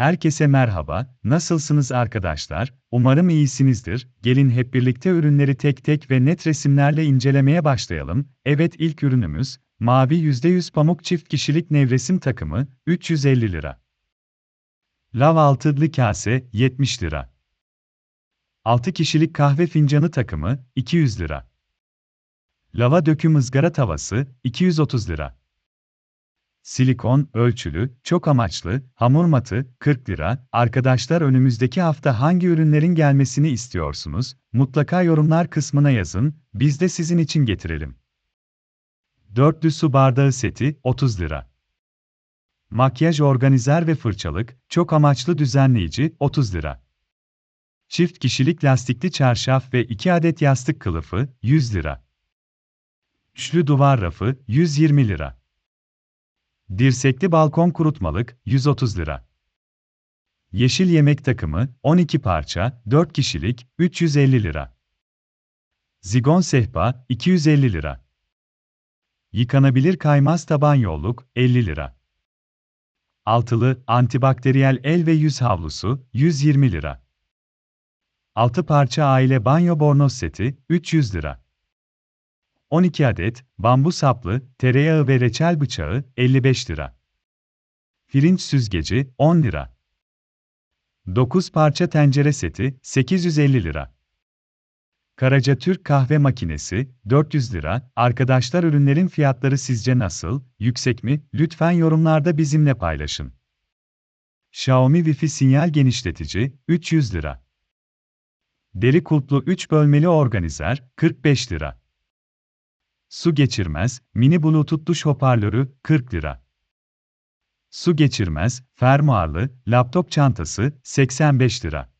Herkese merhaba, nasılsınız arkadaşlar? Umarım iyisinizdir. Gelin hep birlikte ürünleri tek tek ve net resimlerle incelemeye başlayalım. Evet ilk ürünümüz, mavi %100 pamuk çift kişilik nevresim takımı, 350 lira. Lav altılı kase, 70 lira. 6 kişilik kahve fincanı takımı, 200 lira. Lava döküm ızgara tavası, 230 lira. Silikon, ölçülü, çok amaçlı, hamur matı, 40 lira. Arkadaşlar önümüzdeki hafta hangi ürünlerin gelmesini istiyorsunuz? Mutlaka yorumlar kısmına yazın, biz de sizin için getirelim. Dörtlü su bardağı seti, 30 lira. Makyaj organizer ve fırçalık, çok amaçlı düzenleyici, 30 lira. Çift kişilik lastikli çarşaf ve 2 adet yastık kılıfı, 100 lira. Üçlü duvar rafı, 120 lira. Dirsekli balkon kurutmalık, 130 lira. Yeşil yemek takımı, 12 parça, 4 kişilik, 350 lira. Zigon sehpa, 250 lira. Yıkanabilir kaymaz taban yolluk, 50 lira. Altılı, antibakteriyel el ve yüz havlusu, 120 lira. 6 parça aile banyo bornoz seti, 300 lira. 12 adet, bambu saplı, tereyağı ve reçel bıçağı, 55 lira. Pirinç süzgeci, 10 lira. 9 parça tencere seti, 850 lira. Karaca Türk kahve makinesi, 400 lira. Arkadaşlar ürünlerin fiyatları sizce nasıl, yüksek mi? Lütfen yorumlarda bizimle paylaşın. Xiaomi Wi-Fi sinyal genişletici, 300 lira. Deri kulplu 3 bölmeli organizer, 45 lira. Su geçirmez, mini bluetooth duş hoparlörü, 40 lira. Su geçirmez, fermuarlı, laptop çantası, 85 lira.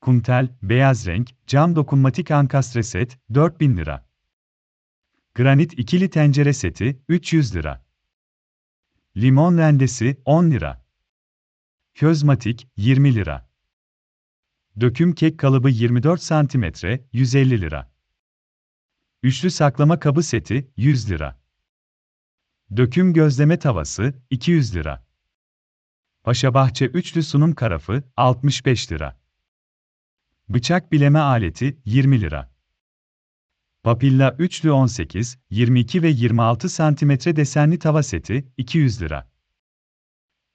Kuntel, beyaz renk, cam dokunmatik ankastre set, 4000 lira. Granit ikili tencere seti, 300 lira. Limon rendesi, 10 lira. Közmatik, 20 lira. Döküm kek kalıbı 24 cm, 150 lira. Üçlü saklama kabı seti 100 lira. Döküm gözleme tavası 200 lira. Paşabahçe üçlü sunum karafı 65 lira. Bıçak bileme aleti 20 lira. Papilla üçlü 18, 22 ve 26 cm desenli tava seti 200 lira.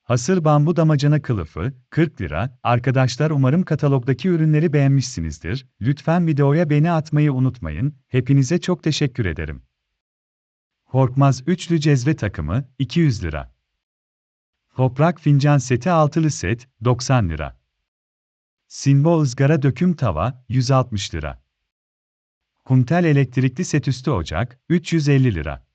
Hasır bambu damacana kılıfı, 40 lira. Arkadaşlar umarım katalogdaki ürünleri beğenmişsinizdir. Lütfen videoya beğeni atmayı unutmayın. Hepinize çok teşekkür ederim. Korkmaz üçlü cezve takımı, 200 lira. Toprak fincan seti altılı set, 90 lira. Sinbo ızgara döküm tava, 160 lira. Kuntel elektrikli set üstü ocak, 350 lira.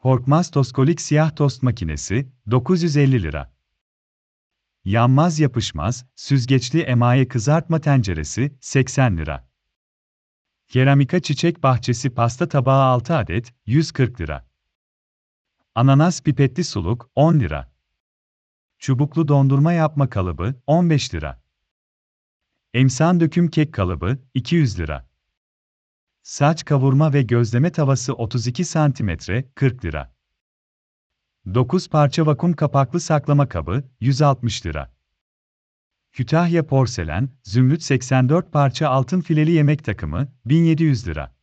Korkmaz Toskolik Siyah Tost Makinesi, 950 lira. Yanmaz yapışmaz, süzgeçli emaye kızartma tenceresi, 80 lira. Keramika çiçek bahçesi pasta tabağı 6 adet, 140 lira. Ananas pipetli suluk, 10 lira. Çubuklu dondurma yapma kalıbı, 15 lira. Emsan döküm kek kalıbı, 200 lira. Saç kavurma ve gözleme tavası 32 cm, 40 lira. 9 parça vakum kapaklı saklama kabı, 160 lira. Kütahya porselen, zümrüt 84 parça altın fileli yemek takımı, 1700 lira.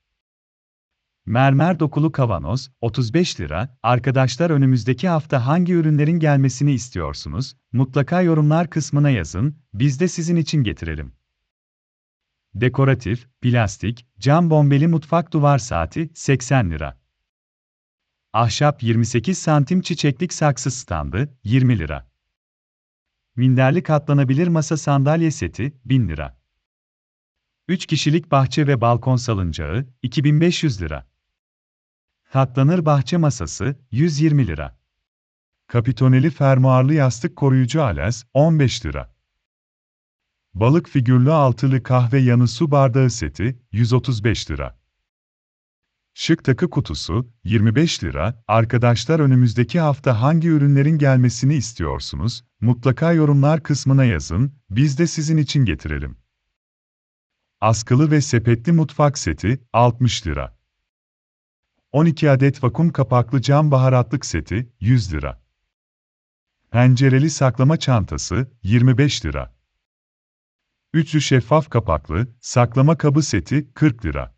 Mermer dokulu kavanoz, 35 lira. Arkadaşlar önümüzdeki hafta hangi ürünlerin gelmesini istiyorsunuz? Mutlaka yorumlar kısmına yazın, biz de sizin için getirelim. Dekoratif, plastik, cam bombeli mutfak duvar saati 80 lira. Ahşap 28 santim çiçeklik saksı standı 20 lira. Minderli katlanabilir masa sandalye seti 1000 lira. 3 kişilik bahçe ve balkon salıncağı 2500 lira. Katlanır bahçe masası 120 lira. Kapitoneli fermuarlı yastık koruyucu alez 15 lira. Balık figürlü altılı kahve yanı su bardağı seti, 135 lira. Şık takı kutusu, 25 lira. Arkadaşlar önümüzdeki hafta hangi ürünlerin gelmesini istiyorsunuz? Mutlaka yorumlar kısmına yazın, biz de sizin için getirelim. Askılı ve sepetli mutfak seti, 60 lira. 12 adet vakum kapaklı cam baharatlık seti, 100 lira. Pencereli saklama çantası 25 lira. Üçlü şeffaf kapaklı saklama kabı seti 40 lira.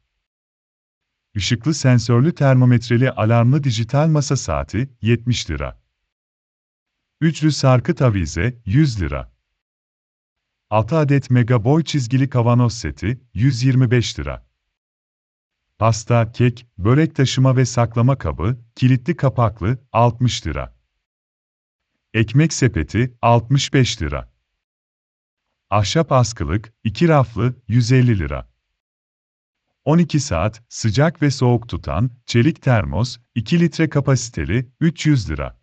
Işıklı sensörlü termometreli alarmlı dijital masa saati 70 lira. Üçlü sarkıt avize 100 lira. 6 adet mega boy çizgili kavanoz seti 125 lira. Pasta, kek, börek taşıma ve saklama kabı, kilitli kapaklı 60 lira. Ekmek sepeti 65 lira. Ahşap askılık 2 raflı 150 lira. 12 saat sıcak ve soğuk tutan çelik termos 2 litre kapasiteli 300 lira.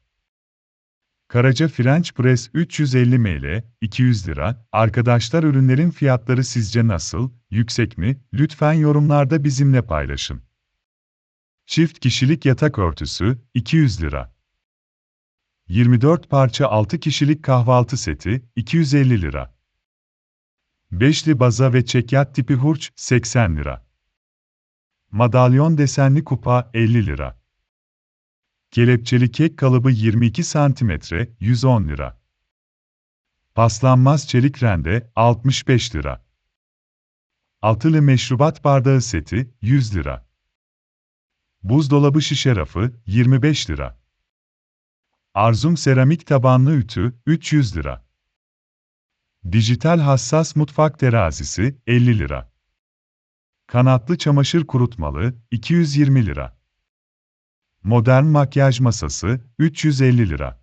Karaca French Press 350 ml 200 lira. Arkadaşlar ürünlerin fiyatları sizce nasıl? Yüksek mi? Lütfen yorumlarda bizimle paylaşın. Çift kişilik yatak örtüsü 200 lira. 24 parça 6 kişilik kahvaltı seti 250 lira. Beşli baza ve çekyat tipi hurç 80 lira. Madalyon desenli kupa 50 lira. Kelepçeli kek kalıbı 22 cm 110 lira. Paslanmaz çelik rende 65 lira. Altılı meşrubat bardağı seti 100 lira. Buzdolabı şişe rafı 25 lira. Arzum seramik tabanlı ütü 300 lira. Dijital hassas mutfak terazisi 50 lira. Kanatlı çamaşır kurutmalı 220 lira. Modern makyaj masası 350 lira.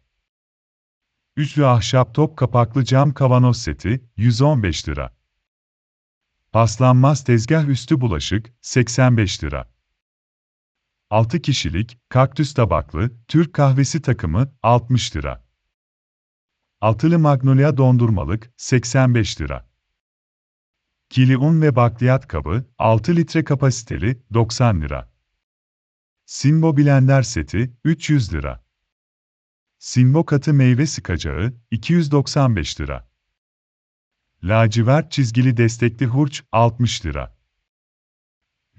Üçlü ahşap top kapaklı cam kavanoz seti 115 lira. Paslanmaz tezgah üstü bulaşık 85 lira. 6 kişilik kaktüs tabaklı Türk kahvesi takımı 60 lira. Altılı magnolia dondurmalık 85 lira. Kili un ve bakliyat kabı 6 litre kapasiteli 90 lira. Simbo blender seti 300 lira. Simbo katı meyve sıkacağı 295 lira. Lacivert çizgili destekli hurç 60 lira.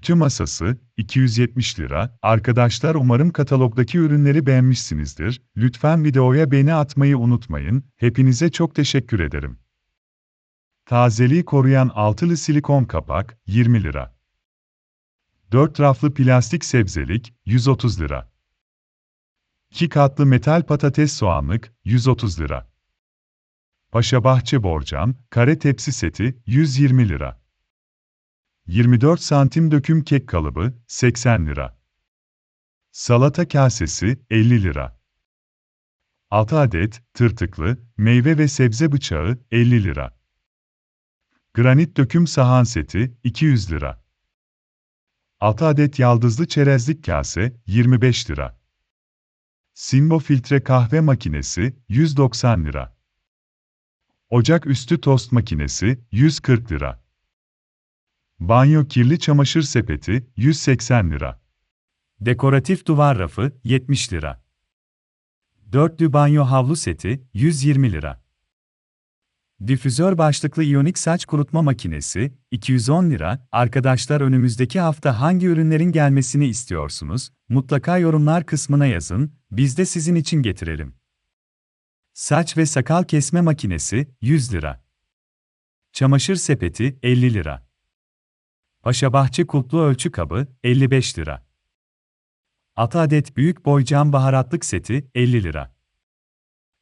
Tüm masası 270 lira. Arkadaşlar umarım katalogdaki ürünleri beğenmişsinizdir. Lütfen videoya beğeni atmayı unutmayın. Hepinize çok teşekkür ederim. Tazeliği koruyan altılı silikon kapak 20 lira. 4 raflı plastik sebzelik 130 lira. 2 katlı metal patates soğanlık 130 lira. Paşabahçe borcam kare tepsi seti 120 lira. 24 santim döküm kek kalıbı 80 lira. Salata kasesi 50 lira. 6 adet tırtıklı meyve ve sebze bıçağı 50 lira. Granit döküm sahan seti 200 lira. 6 adet yaldızlı çerezlik kase 25 lira. Simbo filtre kahve makinesi 190 lira. Ocak üstü tost makinesi 140 lira. Banyo kirli çamaşır sepeti 180 lira. Dekoratif duvar rafı 70 lira. Dörtlü banyo havlu seti 120 lira. Difüzör başlıklı iyonik saç kurutma makinesi 210 lira. Arkadaşlar önümüzdeki hafta hangi ürünlerin gelmesini istiyorsunuz? Mutlaka yorumlar kısmına yazın. Biz de sizin için getirelim. Saç ve sakal kesme makinesi 100 lira. Çamaşır sepeti 50 lira. Paşabahçe kulplu ölçü kabı 55 lira. 6 adet büyük boy cam baharatlık seti 50 lira.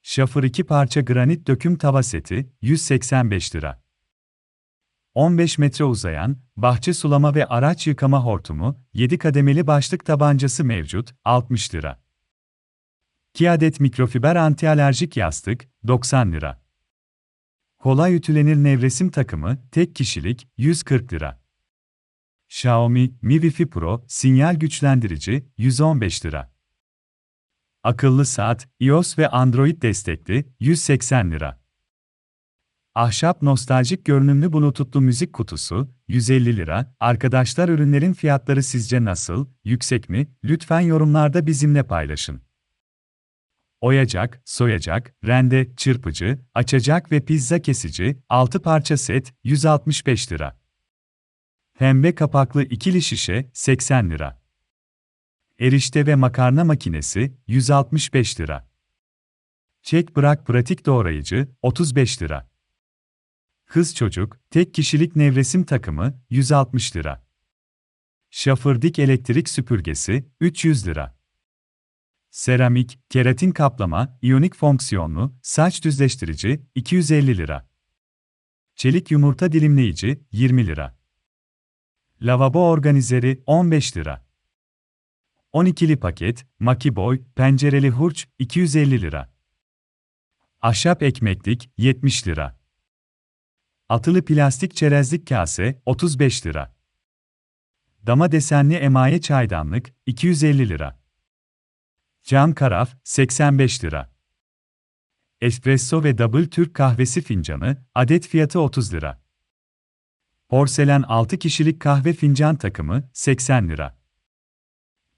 Şafır 2 parça granit döküm tava seti 185 lira. 15 metre uzayan, bahçe sulama ve araç yıkama hortumu, 7 kademeli başlık tabancası mevcut, 60 lira. 2 adet mikrofiber antialerjik yastık, 90 lira. Kolay ütülenir nevresim takımı, tek kişilik, 140 lira. Xiaomi Mi Wi-Fi Pro sinyal güçlendirici 115 lira. Akıllı saat iOS ve Android destekli 180 lira. Ahşap nostaljik görünümlü bluetoothlu müzik kutusu 150 lira. Arkadaşlar ürünlerin fiyatları sizce nasıl? Yüksek mi? Lütfen yorumlarda bizimle paylaşın. Oyacak, soyacak, rende, çırpıcı, açacak ve pizza kesici 6 parça set 165 lira. Pembe kapaklı ikili şişe 80 lira. Erişte ve makarna makinesi 165 lira. Çek bırak pratik doğrayıcı, 35 lira. Kız çocuk, tek kişilik nevresim takımı, 160 lira. Şafırdik elektrik süpürgesi, 300 lira. Seramik, keratin kaplama, iyonik fonksiyonlu, saç düzleştirici, 250 lira. Çelik yumurta dilimleyici, 20 lira. Lavabo organizeri, 15 lira. 12'li paket, Makiboy, pencereli hurç, 250 lira. Ahşap ekmeklik, 70 lira. Atılı plastik çerezlik kase, 35 lira. Dama desenli emaye çaydanlık, 250 lira. Cam karaf, 85 lira. Espresso ve double Türk kahvesi fincanı, adet fiyatı 30 lira. Porselen 6 kişilik kahve fincan takımı, 80 lira.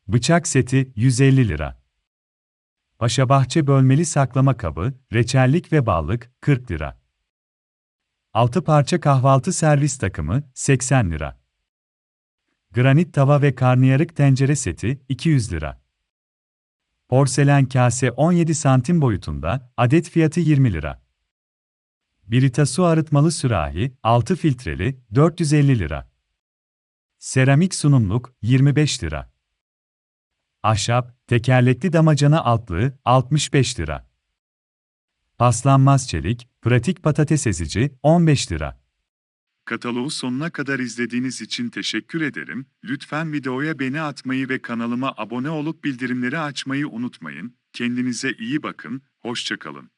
Bıçak seti, 150 lira. Paşabahçe bölmeli saklama kabı, reçellik ve ballık, 40 lira. 6 parça kahvaltı servis takımı, 80 lira. Granit tava ve karnıyarık tencere seti, 200 lira. Porselen kase 17 santim boyutunda, adet fiyatı 20 lira. Birita su arıtmalı sürahi, 6 filtreli, 450 lira. Seramik sunumluk, 25 lira. Ahşap, tekerlekli damacana altlığı, 65 lira. Paslanmaz çelik, pratik patates ezici, 15 lira. Kataloğu sonuna kadar izlediğiniz için teşekkür ederim. Lütfen videoya beğeni atmayı ve kanalıma abone olup bildirimleri açmayı unutmayın. Kendinize iyi bakın, hoşçakalın.